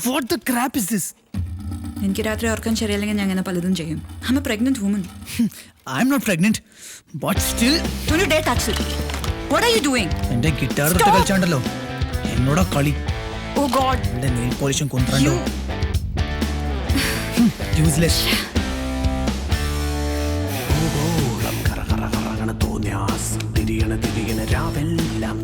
What the crap is this എനിക്ക് രാത്രി ഉറക്കം ശരിയല്ലെങ്കിൽ ഞാൻ അങ്ങനെ പലതും ചെയ്യും. I a pregnant woman I'm not pregnant but still do you dare touch it what are you doing എന്റെ ഗിറ്റാർ തൊട്ട്. കളിച്ചാണ്ടല്ലോ. എന്നോടാ കളി. ഓ ഗോഡ് എന്റെ നെയിൽ പോളിഷും കൊണ്ടുവരണ്ടോ യൂസ്ലെസ് തിരിയണ തിരിയണ രാവെല്ലാം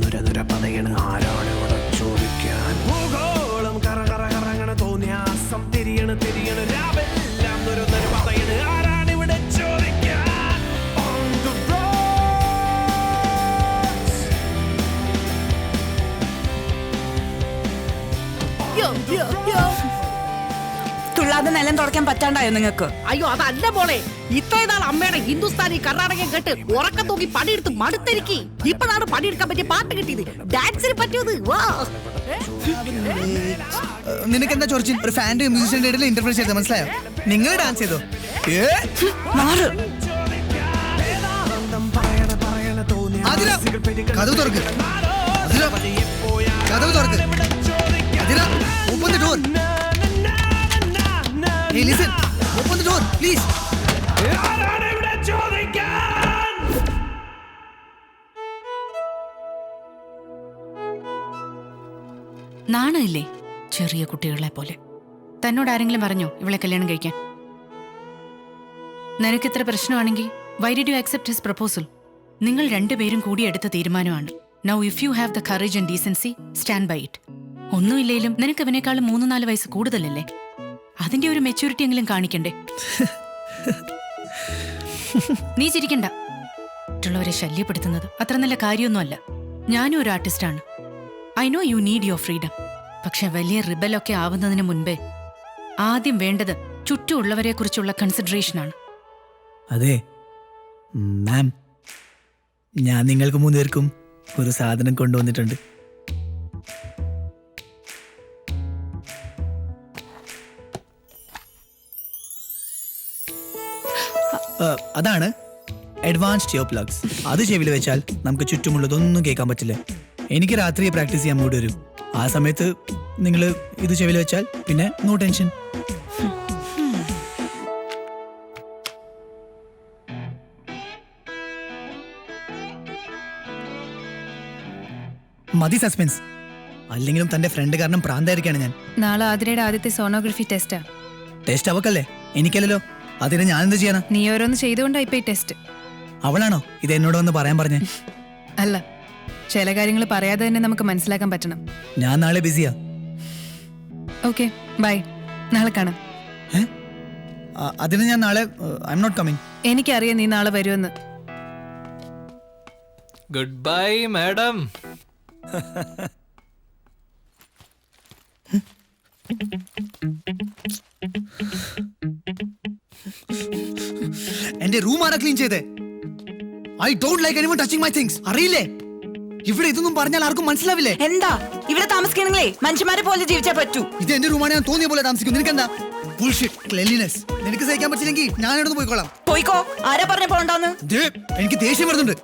തുടയ്ക്കാൻ പറ്റാണ്ടായോ നിങ്ങൾക്ക്? അയ്യോ അതല്ല മോളെ. ഇത്രയും നാൾ അമ്മയുടെ ഹിന്ദുസ്ഥാനി കർണാടകം കേട്ട് ഉറക്കം തൂക്കി പണിയെടുത്ത് മടുത്തിരിക്കി ഇപ്പോഴാണ് പണിയെടുക്കാൻ പറ്റിയ പാട്ട് കിട്ടിയത്. ഡാൻസിന് പറ്റിയത്. വാ. നിനക്ക് എന്താ ചൊറിച്ചിൻ ഒരു ഫാന്റെ മ്യൂസിഷ്യന്റെ ഇടയിൽ ഇന്റർഫിയർ ചെയ്തത് മനസ്സിലായോ? നിങ്ങൾ ഡാൻസ് ചെയ്തോ? ഏ? അതിര കഥവ് തുറക്ക്. അതിര കഥവ് തുറക്ക്. Athira Hey, listen. Open the door, please. ആരാണ് ഇവിടെ ചോദിക്കാൻ? നാണമില്ലേ ചെറിയ കുട്ടികളെ പോലെ. തന്നോട് ആരെങ്കിലും പറഞ്ഞോ ഇവളെ കല്യാണം കഴിക്കാൻ? നിനക്ക് ഇത്ര പ്രശ്നമാണെങ്കിൽ why did you accept his proposal നിങ്ങൾ രണ്ടുപേരും കൂടി എടുത്ത തീരുമാനമാണ്. Now if you have the courage and decency stand by it ഒന്നുമില്ലെങ്കിലും നിനക്ക് അവനേക്കാളും മൂന്ന് നാല് വയസ്സ് കൂടുതലല്ലേ? അതിന്റെ ഒരു മെച്യൂരിറ്റി എങ്കിലും കാണിക്കണ്ടേ? നീ ചിരിക്കണ്ട. മറ്റുള്ളവരെ ശല്യപ്പെടുത്തുന്നത് അത്ര നല്ല കാര്യമൊന്നുമല്ല. ഞാനും ഒരു ആർട്ടിസ്റ്റാണ് I know you need your freedom പക്ഷെ വലിയ റിബലൊക്കെ ആവുന്നതിന് മുൻപേ ആദ്യം വേണ്ടത് ചുറ്റുമുള്ളവരെ കുറിച്ചുള്ള കൺസിഡറേഷനാണ് അതെ. മാം ഞാൻ നിങ്ങൾക്ക് മൂന്നുപേർക്കും ഒരു സാധനം കൊണ്ടുവന്നിട്ടുണ്ട്. അതാണ് അഡ്വാൻസ്ഡ് ഇയർ പ്ലഗ്സ് അത് ചെവിയിൽ വെച്ചാൽ നമുക്ക് ചുറ്റുമുള്ളതൊന്നും കേൾക്കാൻ പറ്റില്ല. എനിക്ക് രാത്രി പ്രാക്ടീസ് ചെയ്യാൻ മൂടി വരും. ആ സമയത്ത് നിങ്ങൾ ഇത് ചെവിയിൽ വെച്ചാൽ പിന്നെ നോ ടെൻഷൻ മതി സസ്പെൻസ് അല്ലെങ്കിലും തന്റെ ഫ്രണ്ട് കാരണം പ്രാന്തായിരിക്കാണ് ഞാൻ. നാളെ ആതിരയുടെ ആദ്യത്തെ സോണോഗ്രഫി ടെസ്റ്റാ ടെസ്റ്റ് അവക്കല്ലേ? എനിക്കല്ലല്ലോ. അതിന് ഞാൻ എന്ത് ചെയ്യാനാ? നീ ഓരോന്ന് ചെയ്തുകൊണ്ടാ ഇപ്പൊ ഈ ടെസ്റ്റ് അവളാണോ? ഇത് എന്നോട് വന്ന് പറയാൻ പറഞ്ഞേ. അല്ല ചില കാര്യങ്ങൾ പറയാതെ തന്നെ നമുക്ക് മനസ്സിലാക്കാൻ പറ്റണം. ഞാൻ നാളെ ബിസിയാ. Okay bye. നാളെ കാണാം? അതിന് ഞാൻ നാളെ ഐ എം നോട്ട് കമ്മിങ് എനിക്കറിയാം നീ നാളെ വരുമെന്ന്. ഗുഡ് ബൈ മാഡം എന്റെ റൂം ആരാ ക്ലീൻ ചെയ്തേ? I don't like anyone touching my things അറിയില്ലേ? ഇവിടെ ഇതൊന്നും പറഞ്ഞാൽ ആർക്കും മനസ്സിലാവില്ലേ? എന്താ? ഇവിടെ താമസിക്കണെങ്കിലേ മനുഷ്യന്മാരെ പോലെ ജീവിച്ചാ പറ്റൂ. ഇത് എന്റെ റൂമാണ് ഞാൻ തോന്നിയ പോലെ താമസിക്കും. നിനക്കെന്താ? ക്ലെൻലിനെസ് നിനക്ക് സഹിക്കാൻ പറ്റില്ലെങ്കിൽ ഞാൻ ഇവിടെ പോയിക്കോളാം. പോയിക്കോ? ആരാ പറഞ്ഞ പോണ്ടാന്ന് എനിക്ക് ദേഷ്യം വരുന്നുണ്ട്.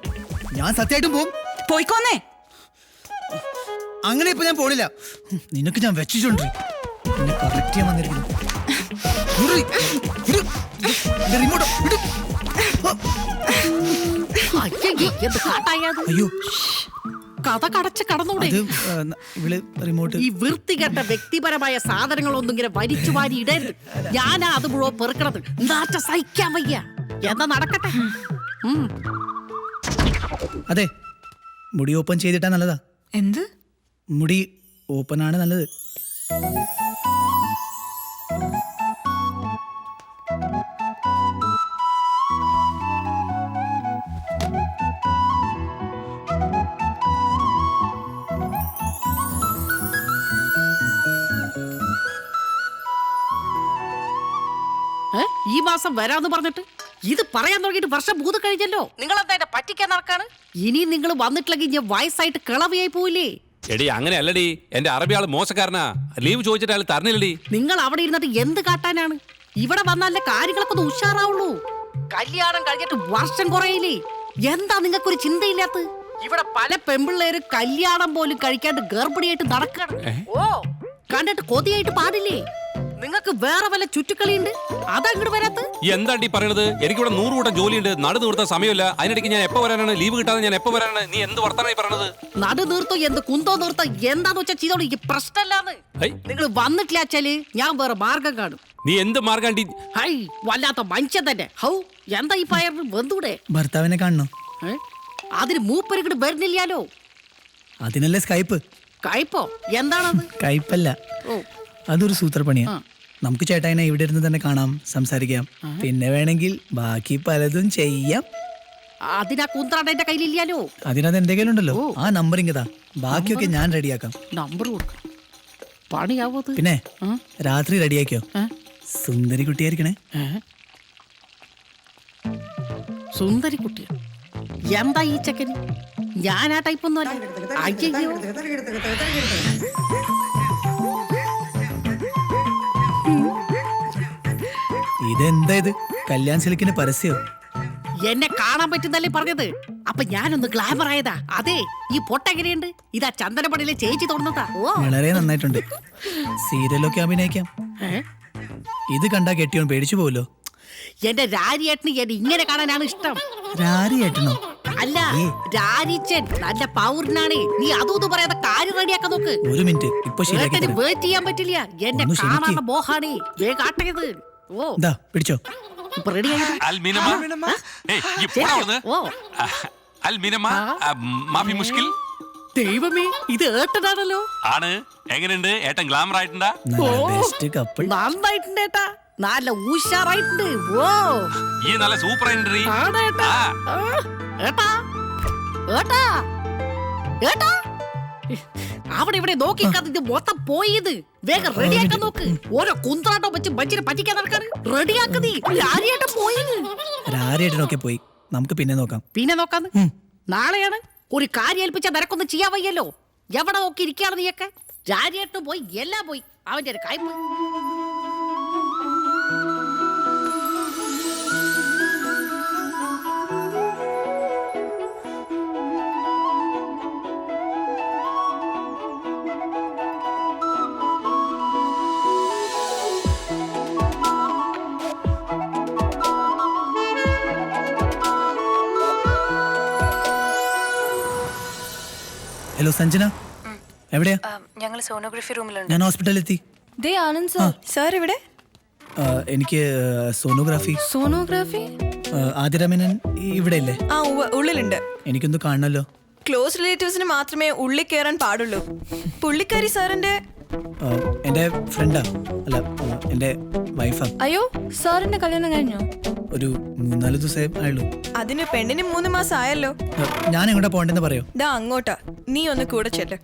ഞാൻ സത്യമായിട്ടും പോകും പോയിക്കോന്നേ. അങ്ങനെ ഇപ്പൊ ഞാൻ പോണില്ല. നിനക്ക് ഞാൻ വെച്ചിട്ടുണ്ട്. നിന്നെ കറക്റ്റ് ചെയ്യാൻ വന്നിരിക്കുന്നു. വിട്, വിട്. അയ്യോ. കഥ കടച്ച് കടന്നൂടെ. റിമോട്ട്. ഈ വൃത്തികെട്ട വ്യക്തിപരമായ സാധനങ്ങളൊന്നും ഇങ്ങനെ വലിച്ചു വാരി ഇടരുത്. ഞാനാ അത് മുഴുവൻ പെറുക്കണത്. നാറ്റ സഹിക്കാൻ വയ്യ. എന്താ നടക്കട്ടെ? അതെ മുടി ഓപ്പൺ ചെയ്തിട്ടാ നല്ലതാ. എന്ത്? മുടി ഓപ്പൺ ആണ് നല്ലത്. ഈ മാസം വരാന്ന് പറഞ്ഞിട്ട്? ഇത് പറയാൻ തുടങ്ങിയിട്ട് വർഷം മൂന്ന് കഴിഞ്ഞല്ലോ. നിങ്ങൾ എന്താ എന്നെ പറ്റിക്കാൻ നടക്കാണ്? ഇനി നിങ്ങൾ വന്നിട്ടില്ലെങ്കിൽ ഞാൻ വയസ്സായിട്ട് കിളവിയായി പോയില്ലേ എടി അങ്ങനെ അല്ലടി എന്റെ അറബി ആൾ മോശക്കാരനാ. ലീവ് ചോദിച്ചിട്ട് അയാൾ തരണില്ലടി. നിങ്ങൾ അവിടെ ഇരുന്നിട്ട് എന്ത് കാട്ടാനാണ്? ഇവിടെ വന്നാലേ കാര്യങ്ങളൊക്കെ ഒന്ന് ഉഷാറാവുള്ളൂ. കല്യാണം കഴിഞ്ഞിട്ട് വർഷം കുറയില്ലേ? എന്താ നിങ്ങൾക്കൊരു ചിന്തയില്ലാത്ത ഇവിടെ പല പെമ്പിള്ളേര് കല്യാണം പോലും കഴിക്കാണ്ട് ഗർഭിണിയായിട്ട് നടക്കണം ഓ. കണ്ടിട്ട് കൊതിയായിട്ട് പാടില്ലേ? നിങ്ങൾക്ക് വേറെ വല്ല ചുറ്റുക്കളിയുണ്ട് അതങ്ങോട്ട് വരാത്ത. എന്താണ്ടി പറയണത്? എനിക്കിവിടെ നൂറ് കൂട്ടം ജോലിയുണ്ട്. നടു നിർത്ത സമയമില്ല. അതിനിടയ്ക്ക് ഞാൻ എപ്പോ വരാനാണ്? ലീവ് കിട്ടാതെ ഞാൻ എപ്പോ വരാനാണ്? നീ എന്ത് വർത്തനായി പറയണത്? നടു നിർത്തോ എന്ത് കുന്തോ നിർത്തോ എന്താന്ന് വെച്ചാൽ ചെയ്തോളൂ. എനിക്ക് പ്രശ്നമല്ലാന്ന് ഹൈ, നിങ്ങൾ വന്നിട്ടില്ല വെച്ചാൽ ഞാൻ വേറെ മാർഗം കാണും. നീ എന്ത് മാർഗാണ്ടി? ഹൈ വല്ലാത്ത മനുഷ്യൻ തന്നെ. ഹൗ എന്താ ഈ പയറിന് വെന്തൂടെ ഭർത്താവിനെ കാണണോ? ഏ? അതിന് മൂപ്പരങ്ങട് വരുന്നില്ലാലോ അതിനല്ലേ സ്കൈപ്പ് കയ്പോ എന്താണത്? കയ്പല്ല ഓ. അതൊരു സൂത്രപ്പണിയാ. നമുക്ക് ചേട്ടായിനെ ഇവിടെ ഇരുന്ന് തന്നെ കാണാം സംസാരിക്കാം. പിന്നെ വേണമെങ്കിൽ ബാക്കി പലതും ചെയ്യാം. അതിനാ കുന്ത്രാണ്ട് എന്റെ കയ്യിലില്ലാലോ? അതിനകത്ത് എന്റെ കയ്യിലുണ്ടല്ലോ ആ നമ്പർ ഇങ്ങതാ ബാക്കിയൊക്കെ ഞാൻ റെഡിയാക്കാം. നമ്പർ കൊടുക്കണം പണിയാവത് പിന്നെ ആ? രാത്രി റെഡിയാക്കിയോ? ഏ? സുന്ദരി കുട്ടിയായിരിക്കണേ. സുന്ദരി കുട്ടി. എന്താ ഈ ചെക്കൻ ഞാൻ ആ ടൈപ്പ് ഒന്നും അല്ല അയ്യോ ഇതെന്താ ഇത് കല്യാൺ സിൽക്കിന് പരസ്യോ. എന്നെ കാണാൻ പറ്റുന്നല്ലേ പറഞ്ഞത്? അപ്പൊ ഞാനൊന്ന് ഗ്ലാമർ ആയതാ. അതെ ഈ പൊട്ട എങ്ങനെയുണ്ട്? ഇതാ ചന്ദനപ്പടിയിലെ ചേച്ചി തോന്നുന്നതാ ഓ. വളരെ നന്നായിട്ടുണ്ട്. സീരിയലൊക്കെ അഭിനയിക്കാം. ഏ? ഇത് കണ്ടാ കെട്ടിയോൻ പേടിച്ചു പോവല്ലോ. എന്റെ രാരിയേട്ടന് എന്നെ ഇങ്ങനെ കാണാനാണ് ഇഷ്ടം. രാരി ഏട്ടനോ അല്ല രാരിച്ചൻ നല്ല പൗരനാണ്. നീ അതും ഇതും പറയാതെ കാര്യം റെഡിയാക്കാൻ നോക്ക്. ഒരു മിനിറ്റ് ഇപ്പൊ ശരിയാക്കി വെയിറ്റ് ചെയ്യാൻ പറ്റില്ല. എന്നെ കാണാത്ത മോഹാണ്. വേഗം ആട്ടയത് ഓ. പിടിച്ചോ. ഇപ്പൊ റെഡി ആയത് അൽ മിനമ്മ ഏയ്, ഈ പോടാ അവിടുന്ന്. ഓ. അൽ മാഫി മുഷ്കിൽ? ദൈവമേ ഇത് ഏട്ടനാണല്ലോ. ആണ്. എങ്ങനെയുണ്ട്? ഏട്ടൻ ഗ്ലാമർ ആയിട്ടുണ്ടാ? നന്നായിട്ടുണ്ട് ഏട്ടാ. നല്ല ഉഷാറായിട്ടുണ്ട്. ഓ. ഈ നല്ല സൂപ്പർ എൻട്രി ആണ് ഏട്ടാ? അവിടെ ഇവിടെ നോക്കി മൊത്തം പോയത് വേഗം റെഡിയാക്കാൻ നോക്ക്. ഓരോ കുന്ത്രാട്ടം വെച്ച് മനുഷ്യനെ പറ്റിക്കാൻ നടക്കാണ് റെഡിയാക്കുന്നീ പോയത് പോയി നമുക്ക് പിന്നെ നോക്കാം. പിന്നെ നോക്കാന്ന്. നാളെയാണ് ഒരു കാര്യം ഏൽപ്പിച്ച നിനക്കൊന്നും ചെയ്യാൻ വയ്യല്ലോ. എവിടെ നോക്കി ഇരിക്കുകയാണ് നീയൊക്കെ? രാരിയായിട്ട് പോയി എല്ലാം പോയി. അവന്റെ ഒരു കായ്പ്. ഹലോ സഞ്ജന എവിടെയാ? ഞങ്ങൾ സോണോഗ്രഫി റൂമിലുണ്ട് ഞാൻ ഹോസ്പിറ്റലിലെത്തി ദേ ആനന്ദ് സാർ. സാർ ഇവിടെ എനിക്ക് സോണോഗ്രാഫി സോണോഗ്രാഫി ആദിരാമേനൻ ഇവിടെ ഇല്ലേ ആ ഉള്ളിലുണ്ട്. എനിക്കൊന്ന് കാണണല്ലോ. ക്ലോസ് റിലേറ്റീവ്സിന് മാത്രമേ ഉള്ളിൽ കയറാൻ പാടുള്ളൂ. പുള്ളിക്കാരി സാറിന്റെ ആ, എന്റെ ഫ്രണ്ടാ അല്ല എന്റെ എന്റെ വൈഫാ അയ്യോ സാറിന്റെ കല്യാണം കഴിഞ്ഞോ? ഒരു മൂന്നാൽ ദിവസമേ ആയുള്ളൂ. അതിന് പെണ്ണിന് മൂന്ന് മാസം ആയല്ലോ ഞാൻ എങ്ങോട്ടാ പോണ്ടെന്ന് പറയോ? ദാ അങ്ങോട്ടാ. നീ ഒന്ന് കൂടെ ചെല്ല്.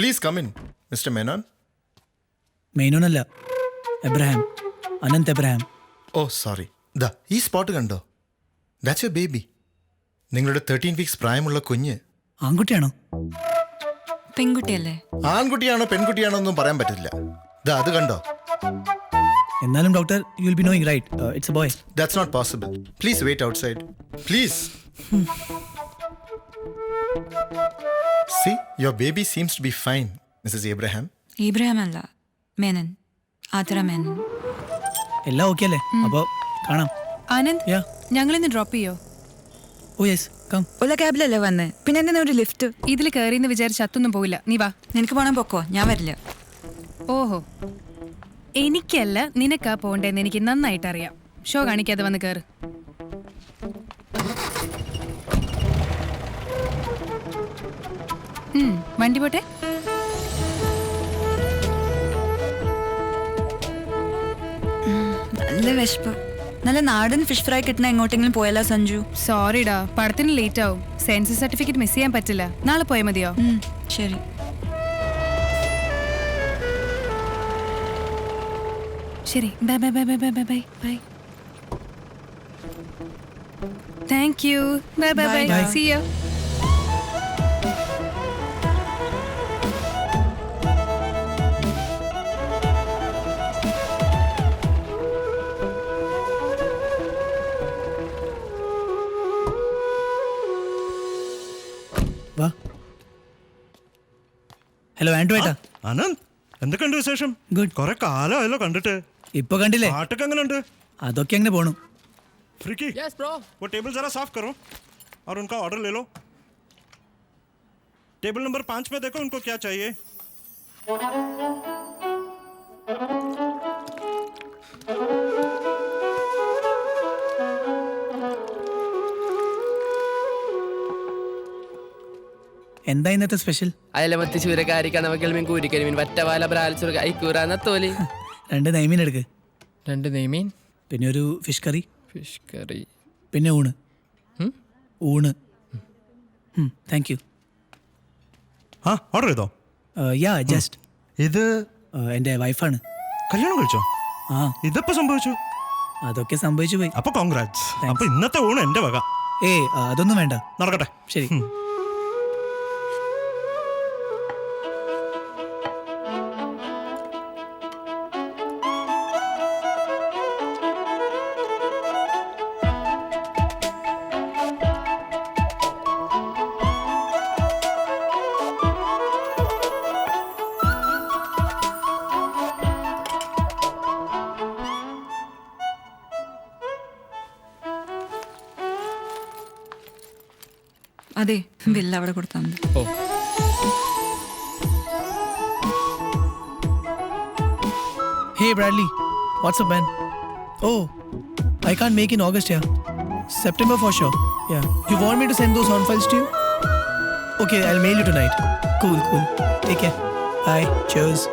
Please come in, Menon Menon അല്ല എബ്രഹാം അനന്ത് എബ്രഹാം. ഓ സോറി ദാ ഈ സ്പോട്ട് കണ്ടോ? ദാറ്റ്സ് എ ബേബി നിങ്ങളുടെ തേർട്ടീൻ വീക്സ് പ്രായമുള്ള കുഞ്ഞ്. ആൺകുട്ടിയാണോ? പെൺകുട്ടിയല്ലേ? ആൺകുട്ടിയാണോ പെൺകുട്ടിയാണോ ഒന്നും പറയാൻ പറ്റില്ല ദാ അത് കണ്ടോ? എന്നാലും doctor you will be knowing right it's a boy that's not possible please wait outside please see your baby seems to be fine Mrs Abraham Ibrahim അല്ല മേനൻ ആതിര മേനൻ. എല്ലാം ഓക്കെ അല്ലേ? അപ്പോൾ കാണാം. ആനന്ദ് യാ ഞങ്ങൾ ഇന്ന് ഡ്രോപ്പ് ചെയ്യോ? ഓ യെസ് കം ഉള്ള ക്യാബിലല്ലേ വന്നേ? പിന്നെ എന്നെ ഒരു ലിഫ്റ്റ് ഇതിൽ കയറിയെന്ന് വിചാരിച്ച് അത്തൊന്നും പോയില്ല നീ വാ. നിനക്ക് പോണം പൊക്കോ? ഞാൻ വരില്ല. ഓഹോ. എനിക്കല്ല നിനക്കാ പോണ്ടേന്ന് എനിക്ക് നന്നായിട്ട് അറിയാം. ഷോ കാണിക്കാതെ വന്ന് കയറ് വണ്ടി പോട്ടെ? നല്ല വിശപ്പ്. നല്ല നാടൻ ഫിഷ് ഫ്രൈ കിട്ടണ എങ്ങോട്ടെങ്കിലും പോയല്ലോ സഞ്ജു. സോറിടാ പടത്തിന് ലേറ്റ് ആവും. സെൻസസ് സർട്ടിഫിക്കറ്റ് മിസ് ചെയ്യാൻ പറ്റില്ല. നാളെ പോയാൽ മതിയോ? ശരി. ശരി. Bye bye bye bye bye bye bye. Bye thank you bye bye. Bye see you വാ. ഹലോ ആൻഡ്രോ ഏട്ടാ. അനന്ത് കണ്ടു വിശേഷം? ഗുഡ് കുറെ കാലമായല്ലോ കണ്ടിട്ട്. ഇപ്പൊ കണ്ടില്ലേ? പാട്ടൊക്കെ എങ്ങനെയുണ്ട് അതൊക്കെ അങ്ങനെ പോണു. ഫ്രിക്കി യെസ് ബ്രോ वो टेबल जरा साफ करो और उनका ऑर्डर ले लो टेबल നമ്പർ 5 में देखो उनको क्या चाहिए എന്താ ഇന്നത്തെ സ്പെഷ്യൽ അയലമത്തി ചൂരക്കാരി കണവക്കൽമീൻ കൂരിക്കരിമീൻ വറ്റവാല ബ്രാൽച്ചുറുക ഐക്കൂറാന്ന തോലി? രണ്ട് നെയ്മീൻ എടുക്ക്. രണ്ട് നെയ്മീൻ? പിന്നെ ഒരു ഫിഷ് കറി ഫിഷ് കറി പിന്നെ ഊണ്. ഊണ്. താങ്ക് യു ആ ഓർഡർ ചെയ്തോ? Uh, യാ ജസ്റ്റ് ഇത്? Uh, എന്റെ വൈഫാണ് കല്യാണം കഴിച്ചോ? ആ. ഇതപ്പോ സംഭവിച്ചു? അതൊക്കെ സംഭവിച്ചു പോയി. അപ്പൊ കോൺഗ്രാറ്റ്സ് അപ്പൊ ഇന്നത്തെ ഊണ് എന്റെ വക. ഏ അതൊന്നും വേണ്ട. നടക്കട്ടെ. ശരി. അതെ ബില്ല് അവിടെ കൊടുത്താൽ മതി ഓ Hey Bradley, what's up, man? Oh, I can't make in August, yeah. September for sure. Yeah. You want me to send those sound files to you? Okay, I'll mail you tonight. Cool, cool. Take care. Bye. Cheers.